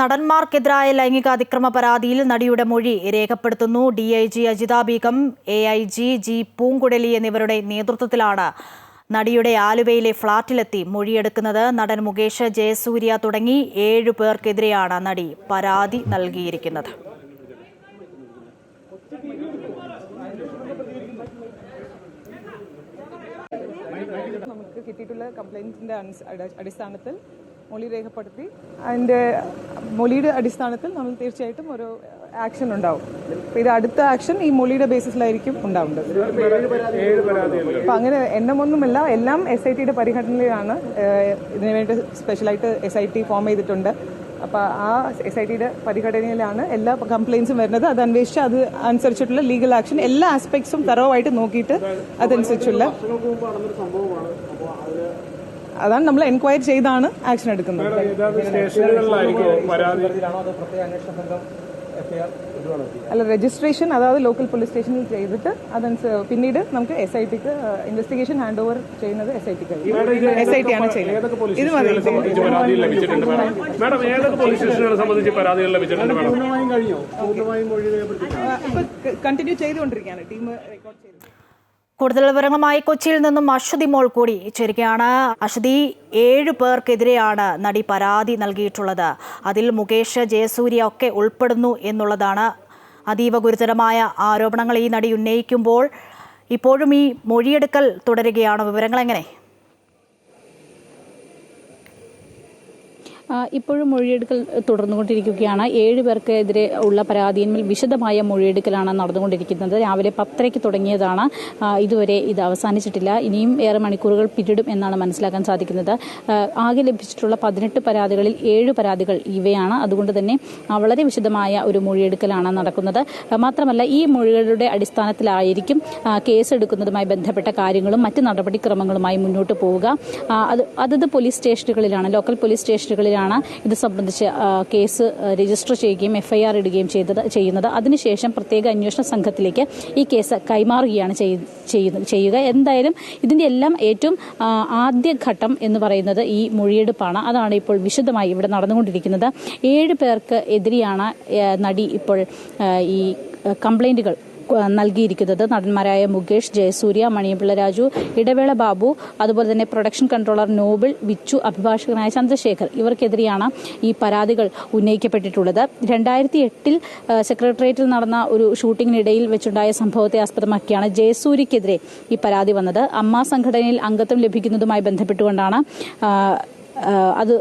നടന്മാർക്കെതിരായ ലൈംഗികാതിക്രമ പരാതിയിൽ നടിയുടെ മൊഴി രേഖപ്പെടുത്തുന്നു. D I G Ajitha Begum A I G G Poonkuzhali എന്നിവരുടെ നേതൃത്വത്തിലാണ് നടിയുടെ ആലുവയിലെ ഫ്ളാറ്റിലെത്തി മൊഴിയെടുക്കുന്നത്. നടൻ മുകേഷ് ജയസൂര്യ തുടങ്ങി ഏഴു പേർക്കെതിരെയാണ് നടി പരാതി നൽകിയിരിക്കുന്നത്. നമുക്ക് കിട്ടിയിട്ടുള്ള കംപ്ലൈന്റിന്റെ അടിസ്ഥാനത്തിൽ മൊഴി രേഖപ്പെടുത്തി. അതിന്റെ മൊഴിയുടെ അടിസ്ഥാനത്തിൽ നമ്മൾ തീർച്ചയായിട്ടും ഒരു ആക്ഷൻ ഉണ്ടാവും. ഇത് അടുത്ത ആക്ഷൻ ഈ മൊഴിയുടെ ബേസിസിലായിരിക്കും ഉണ്ടാവേണ്ടത്. അപ്പം അങ്ങനെ എണ്ണമൊന്നുമില്ല എല്ലാം എസ് ഐ ടിയുടെ പരിഗണനയിലാണ് ഇതിനുവേണ്ടി വേണ്ടി സ്പെഷ്യലായിട്ട് എസ് ഐ ടി ഫോം ചെയ്തിട്ടുണ്ട്. അപ്പോൾ ആ എസ് ഐ ടിയുടെ പരിഗണനയിലാണ് എല്ലാ കംപ്ലയിൻസും വരുന്നത്. അത് അന്വേഷിച്ച് അത് അനുസരിച്ചിട്ടുള്ള ലീഗൽ ആക്ഷൻ എല്ലാ ആസ്പെക്ട്സും തറവായിട്ട് നോക്കിയിട്ട് അതനുസരിച്ചുള്ള അതാണ് നമ്മൾ എൻക്വയറി ചെയ്താണ് ആക്ഷൻ എടുക്കുന്നത്. അല്ല രജിസ്ട്രേഷൻ അതായത് ലോക്കൽ പോലീസ് സ്റ്റേഷനിൽ ചെയ്തിട്ട് അതനുസരിച്ച് പിന്നീട് നമുക്ക് എസ് ഐ ടിക്ക് ഇൻവെസ്റ്റിഗേഷൻ ഹാൻഡ് ഓവർ ചെയ്യുന്നത് എസ് ഐ ടിക്ക് എസ് ഐ ടി ആണ് ചെയ്യുന്നത്. ഇത് മതി. സംബന്ധിച്ച് പരാതികൾ ലഭിച്ചിട്ടുണ്ട് മാഡം? മാഡം ഏതൊക്കെ പോലീസ് സ്റ്റേഷനുകളെ സംബന്ധിച്ച് പരാതികൾ ലഭിച്ചിട്ടുണ്ട് മാഡം? ഇപ്പൊ കണ്ടിന്യൂ ചെയ്തുകൊണ്ടിരിക്കുകയാണ്. ടീം റെക്കോർഡ് ചെയ്ത്. കൂടുതൽ വിവരങ്ങളുമായി കൊച്ചിയിൽ നിന്നും അശ്വതി മോൾ കൂടി ചേരുകയാണ്. അശ്വതി ഏഴ് പേർക്കെതിരെയാണ് നടി പരാതി നൽകിയിട്ടുള്ളത്. അതിൽ മുകേഷ് ജയസൂര്യ ഒക്കെ ഉൾപ്പെടുന്നു എന്നുള്ളതാണ് അതീവ ഗുരുതരമായ ആരോപണങ്ങൾ ഈ നടി ഉന്നയിക്കുമ്പോൾ. ഇപ്പോഴും ഈ മൊഴിയെടുക്കൽ തുടരുകയാണ്. വിവരങ്ങൾ എങ്ങനെ ഇപ്പോഴും മൊഴിയെടുക്കൽ തുടർന്നുകൊണ്ടിരിക്കുകയാണ്. ഏഴ് പേർക്കെതിരെ ഉള്ള പരാതിയിന്മേൽ വിശദമായ മൊഴിയെടുക്കലാണ് നടന്നുകൊണ്ടിരിക്കുന്നത്. രാവിലെ പത്തരയ്ക്ക് തുടങ്ങിയതാണ്. ഇതുവരെ ഇത് അവസാനിച്ചിട്ടില്ല. ഇനിയും ഏറെ മണിക്കൂറുകൾ പിന്നിടും എന്നാണ് മനസ്സിലാക്കാൻ സാധിക്കുന്നത്. ആകെ ലഭിച്ചിട്ടുള്ള പതിനെട്ട് പരാതികളിൽ ഏഴ് പരാതികൾ ഇവയാണ്. അതുകൊണ്ട് തന്നെ വളരെ വിശദമായ ഒരു മൊഴിയെടുക്കലാണ് നടക്കുന്നത്. മാത്രമല്ല ഈ മൊഴികളുടെ അടിസ്ഥാനത്തിലായിരിക്കും കേസെടുക്കുന്നതുമായി ബന്ധപ്പെട്ട കാര്യങ്ങളും മറ്റ് നടപടിക്രമങ്ങളുമായി മുന്നോട്ട് പോവുക. അത് അതത് പോലീസ് സ്റ്റേഷനുകളിലാണ് ലോക്കൽ പോലീസ് സ്റ്റേഷനുകളിലാണ് ഇത് സംബന്ധിച്ച് കേസ് രജിസ്റ്റർ ചെയ്യുകയും എഫ്ഐആർ ഇടുകയും ചെയ്തത് ചെയ്യുന്നത്. അതിനുശേഷം പ്രത്യേക അന്വേഷണ സംഘത്തിലേക്ക് ഈ കേസ് കൈമാറുകയാണ് ചെയ്യ- ചെയ്യുക. എന്തായാലും ഇതിന്റെ എല്ലാം ഏറ്റവും ആദ്യഘട്ടം ആദ്യ ഘട്ടം എന്ന് പറയുന്നത് ഈ മൊഴിയെടുപ്പാണ്. അതാണ് ഇപ്പോൾ വിശദമായി ഇവിടെ നടന്നുകൊണ്ടിരിക്കുന്നത്. ഏഴ് പേർക്ക് എതിരെയാണ് നടി ഇപ്പോൾ ഈ കംപ്ലൈന്റുകൾ നൽകിയിരിക്കുന്നത് നടന്മാരായ മുകേഷ് ജയസൂര്യ മണിയപിള്ള രാജു ഇടവേള ബാബു അതുപോലെ തന്നെ പ്രൊഡക്ഷൻ കൺട്രോളർ നോബിൾ വിച്ചു അഭിഭാഷകനായ ചന്ദ്രശേഖർ. ഇവർക്കെതിരെയാണ് ഈ പരാതികൾ ഉന്നയിക്കപ്പെട്ടിട്ടുള്ളത്. രണ്ടായിരത്തി എട്ടിൽ സെക്രട്ടേറിയറ്റിൽ നടന്ന ഒരു ഷൂട്ടിങ്ങിനിടയിൽ വെച്ചുണ്ടായ സംഭവത്തെ ആസ്പദമാക്കിയാണ് ജയസൂര്യക്കെതിരെ ഈ പരാതി വന്നത്. അമ്മ സംഘടനയിൽ അംഗത്വം ലഭിക്കുന്നതുമായി ബന്ധപ്പെട്ടുകൊണ്ടാണ് അത്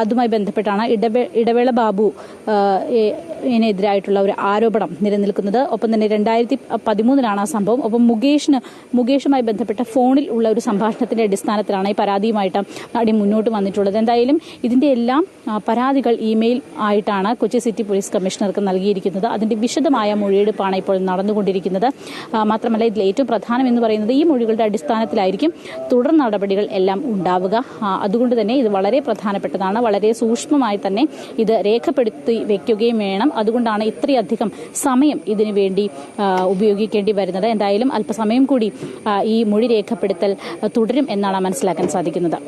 അതുമായി ബന്ധപ്പെട്ടാണ് ഇടവേ ഇടവേള ബാബു ഇതിനെതിരായിട്ടുള്ള ഒരു ആരോപണം നിലനിൽക്കുന്നത്. ഒപ്പം തന്നെ രണ്ടായിരത്തി പതിമൂന്നിലാണ് ആ സംഭവം. ഒപ്പം മുകേഷിന് മുകേഷുമായി ബന്ധപ്പെട്ട ഫോണിൽ ഉള്ള ഒരു സംഭാഷണത്തിന്റെ അടിസ്ഥാനത്തിലാണ് ഈ പരാതിയുമായിട്ട് നടി മുന്നോട്ട് വന്നിട്ടുള്ളത്. എന്തായാലും ഇതിന്റെ എല്ലാം പരാതികൾ ഇമെയിൽ ആയിട്ടാണ് കൊച്ചി സിറ്റി പോലീസ് കമ്മീഷണർക്ക് നൽകിയിരിക്കുന്നത്. അതിന്റെ വിശദമായ മൊഴിയെടുപ്പാണ് ഇപ്പോൾ നടന്നുകൊണ്ടിരിക്കുന്നത്. മാത്രമല്ല ഇതിൽ ഏറ്റവും പ്രധാനം എന്ന് പറയുന്നത് ഈ മൊഴികളുടെ അടിസ്ഥാനത്തിലായിരിക്കും തുടർ നടപടികൾ എല്ലാം ഉണ്ടാവുക. അതുകൊണ്ട് തന്നെ ഇത് വളരെ പ്രധാനപ്പെട്ടതാണ്. വളരെ സൂക്ഷ്മമായി തന്നെ ഇത് രേഖപ്പെടുത്തി വെക്കുകയും വേണം. അതുകൊണ്ടാണ് ഇത്രയധികം സമയം ഇതിനു വേണ്ടി ഉപയോഗിക്കേണ്ടി വരുന്നത്. എന്തായാലും അല്പസമയം കൂടി ഈ മൊഴി രേഖപ്പെടുത്തൽ തുടരും എന്നാണ് മനസ്സിലാക്കാൻ സാധിക്കുന്നത്.